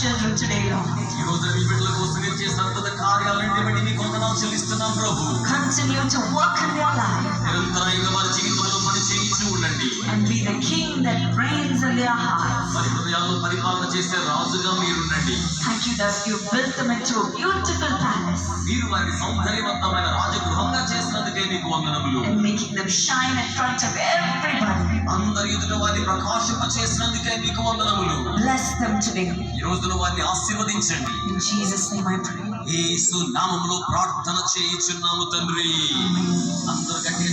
children today, Lord. Continue to work in your life. And be the king that reigns in their hearts. Thank you that you built them into a beautiful palace. And making them shine in front of everyone. ప్రకాశింప చేసినందుకే మీకు వందనములు Bless them today. ఈ రోజున వారిని ఆశీర్వదించండి In Jesus' name I pray. యేసు నామములో ప్రార్థన చేయుచున్నాము తండ్రి అందరూ గట్టిగా